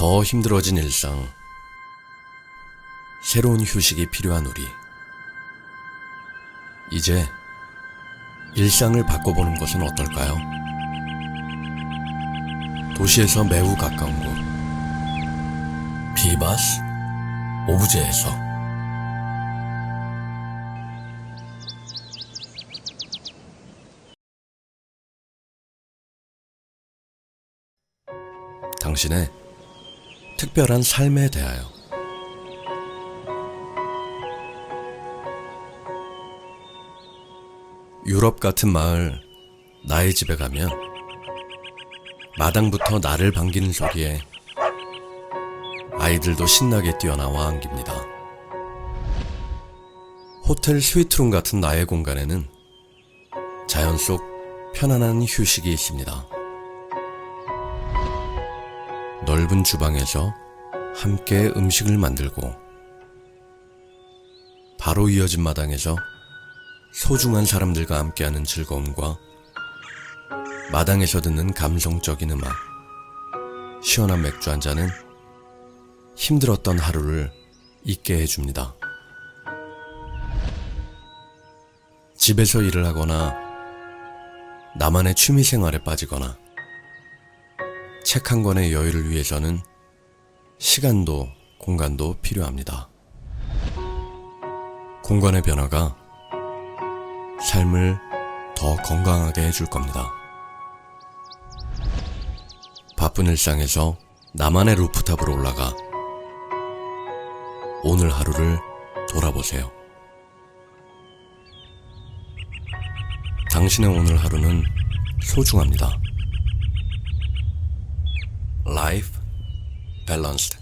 더 힘들어진 일상. 새로운 휴식이 필요한 우리. 이제 일상을 바꿔보는 것은 어떨까요? 도시에서 매우 가까운 곳. 비바스 오브제에서 당신의 특별한 삶에 대하여 유럽 같은 마을 나의 집에 가면 마당부터 나를 반기는 소리에 아이들도 신나게 뛰어나와 안깁니다. 호텔 스위트룸 같은 나의 공간에는 자연 속 편안한 휴식이 있습니다. 넓은 주방에서 함께 음식을 만들고 바로 이어진 마당에서 소중한 사람들과 함께하는 즐거움과 마당에서 듣는 감성적인 음악, 시원한 맥주 한 잔은 힘들었던 하루를 잊게 해줍니다. 집에서 일을 하거나 나만의 취미 생활에 빠지거나 책 한 권의 여유를 위해서는 시간도 공간도 필요합니다. 공간의 변화가 삶을 더 건강하게 해줄 겁니다. 바쁜 일상에서 나만의 루프탑으로 올라가 오늘 하루를 돌아보세요. 당신의 오늘 하루는 소중합니다. Life Balanced